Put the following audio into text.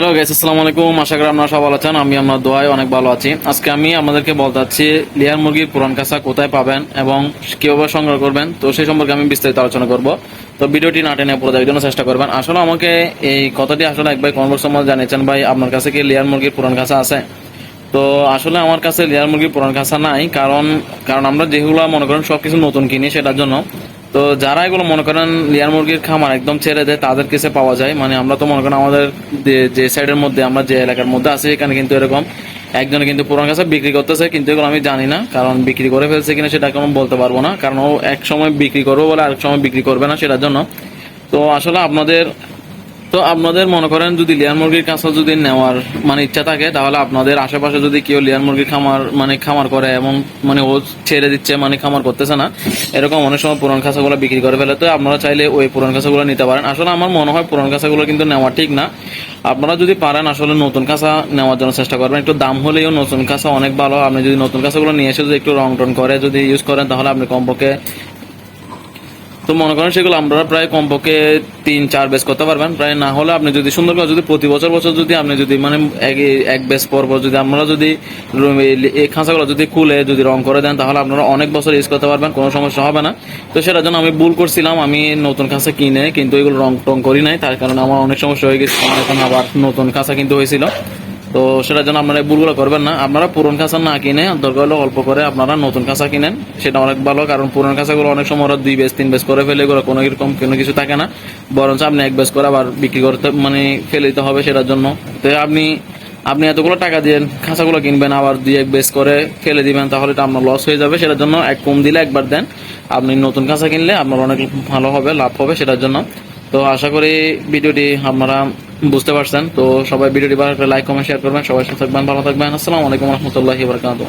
Hello guys আসসালামু আলাইকুম আশা করি আপনারা সব ভালো আছেন, আমি আপনার দোয়ায় অনেক ভালো আছি। আজকে আমি আপনাদেরকে বলতে চাচ্ছি লেয়ার মুরগির পুরান কাঁচা কোথায় পাবেন এবং কীভাবে সংগ্রহ করবেন? তো সেই সম্পর্কে আমি বিস্তারিত আলোচনা করব। তো ভিডিওটি না টেনে পুরো দেখার জন্য চেষ্টা করবেন। আসলে আমাকে এই কথাটি আসলে একবার কনভার্স সময় জানিয়েছেন ভাই, আপনার কাছে কি লেয়ার মুরগির পুরান কাঁচা আছে? তো আসলে আমার কাছে লেয়ার মুরগির পুরান কাঁচা নাই, কারণ কারণ আমরা যেগুলো মনে করেন সবকিছু নতুন কিনি সেটার জন্য। তো যারা এগুলো মনে করেন লেয়ার মুরগির খামার একদম ছেড়ে দেয়, তাদের কাছে পাওয়া যায়। মানে আমরা তো মনে করেন আমাদের যে- যে সাইডের মধ্যে, আমরা যে এলাকার মধ্যে আছি, এখানে কিন্তু এরকম একজনে কিন্তু পুরান কাছে বিক্রি করতেছে, কিন্তু এগুলো আমি জানি না, কারণ বিক্রি করে ফেলছে কিনা সেটা কোনো বলতে পারব না, কারণ ও এক সময় বিক্রি করব বলে আরেক সময় বিক্রি করবে না সেটার জন্য। তো আসলে আপনাদের তো আপনাদের মনে করেন, যদি লিয়ার মুরগির কাছে যদি নেওয়ার মানে ইচ্ছা থাকে, তাহলে আপনাদের আশেপাশে যদি কেউ লিয়ার মুরগির খামার মানে খামার করে এবং মানে ও ছেড়ে দিচ্ছে মানে খামার করতেছে না, এরকম অনেক সময় পুরান খাঁচাগুলো বিক্রি করে ফেলে। তো আপনারা চাইলে ওই পুরান খাঁচাগুলো নিতে পারেন। আসলে আমার মনে হয় পুরান খাঁচাগুলো কিন্তু নেওয়া ঠিক না। আপনারা যদি পারেন আসলে নতুন কাঁচা নেওয়ার জন্য চেষ্টা করবেন। একটু দাম হলেও নতুন কাঁচা অনেক ভালো। আপনি যদি নতুন কাঁচাগুলো নিয়ে এসে যদি একটু রং টন করে যদি ইউজ করেন, তাহলে আপনি কমপক্ষে তো মনে করেন সেগুলো আমরা প্রায় কমপক্ষে তিন, চার বেস করতে পারবেন। প্রায় না হলে আপনি যদি সুন্দর করে যদি প্রতি বছর বছর যদি আপনি যদি মানে এক বেস পর পর যদি আমরা যদি এই- এই খাঁচাগুলো যদি খুলে, যদি রং করে দেন, তাহলে আপনারা অনেক বছর ইউজ করতে পারবেন, কোনো সমস্যা হবে না। তো সেটার জন্য আমি ভুল করছিলাম। আমি নতুন খাঁচা কিনে, কিন্তু এগুলো রং, টং করি নাই। তার কারণে আমার অনেক সমস্যা হয়ে গেছে। এখন আবার নতুন খাঁচা কিন্তু হয়েছিল। তো সেটার জন্য আপনারা ভুলগুলো করবেন না। আপনারা পুরন কাঁচা না কিনে, দরকার হলে অল্প করে আপনারা নতুন কাঁচা কিনেন। সেটা অনেক ভালো, কারণ পুরন কাঁচাগুলো অনেক সময় ওরা দুই বেস তিন বেস করে ফেলে, এগুলো কোনো এরকম কোনো কিছু থাকে না। বরঞ্চ আপনি এক বেস করে আবার বিক্রি করতে মানে ফেলে দিতে হবে সেটার জন্য। তো আপনি আপনি এতগুলো টাকা দিয়ে খাঁচাগুলো কিনবেন, আবার দুই এক বেস করে ফেলে দিবেন, তাহলে এটা আপনার লস হয়ে যাবে। সেটার জন্য এক কম দিলে একবার দেন। আপনি নতুন কাঁচা কিনলে আপনার অনেক ভালো হবে, লাভ হবে সেটার জন্য। তো আশা করি ভিডিওটি আপনারা বুঝতে পারছেন? তো সবাই ভিডিওটি ভালো লাইক কমেন্ট শেয়ার করবেন। সবাই সুস্থ থাকবেন, ভালো থাকবেন। আসসালামু আলাইকুম রহমতুল্লাহি বারকাতুহ।